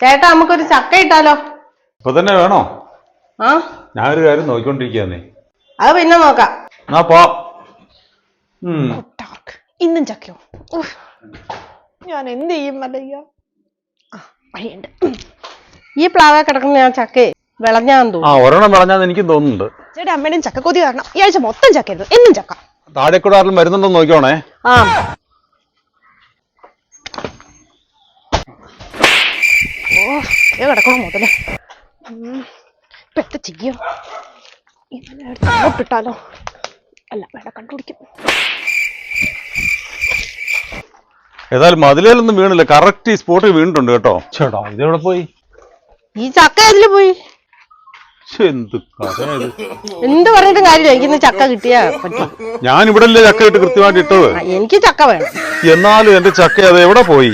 ചേട്ടാ നമുക്കൊരു ചക്ക ഇട്ടാലോ? ഇപ്പൊ തന്നെ വേണോ? ആ? ഞാനൊരു കാര്യം നോക്കിക്കൊണ്ടിരിക്കുകയെന്നേ അത് പിന്നെ നോക്കാം. എന്നാ പോ. ഉം. ടാർക്ക് ഇന്നും ചക്കയോ? ഉഫ്. ഞാൻ എന്ത് ചെയ്യും മല്ലയ്യ ആ വഴിയുണ്ട് ഈ പ്ലാവ കിടക്കുന്ന ഞാൻ ചക്കേ വിളഞ്ഞാന്ന് ആ തോന്നുന്നു ഒരെണ്ണം പറഞ്ഞാന്ന് എനിക്ക് തോന്നുന്നുണ്ട്. ചേട്ടാ അമ്മയുടെയും ചക്കക്കൊതി കാരണം ഈ ആഴ്ച മൊത്തം ചക്കയായിരുന്നു. എന്നും ചക്ക. താഴെ കൂടെ ആരെങ്കിലും വരുന്നുണ്ടോ എന്ന് നോക്കിയോണേ ആ. ഓ കിടക്കണം മുതൽ. പെട്ട ചെയ്യോ? എത്ര അങ്ങോട്ടിട്ടാലോ അല്ല വേണ്ട കണ്ടുപിടിക്കും. ഏതായാലും മതിലേലൊന്നും വീണില്ല. കറക്റ്റ് ഈ സ്പോട്ടിൽ വീണിട്ടുണ്ട് കേട്ടോ. ചേട്ടാ ഇതെവിടെ പോയി? ഈ ചക്ക ഇതിൽ പോയി? എന്ത് കഥയാ ഇത്? എന്ത് പറഞ്ഞിട്ടും കാര്യമില്ല. എനിക്കിന്ന് ചക്ക കിട്ടിയാ പറ്റും. ഞാൻ ഇവിടെ ചക്ക ഇട്ട് കൃത്യമായിട്ട് ഇട്ടത്? എനിക്ക് ചക്ക വേണം. എന്നാലും എന്റെ ചക്ക അത് എവിടെ പോയി?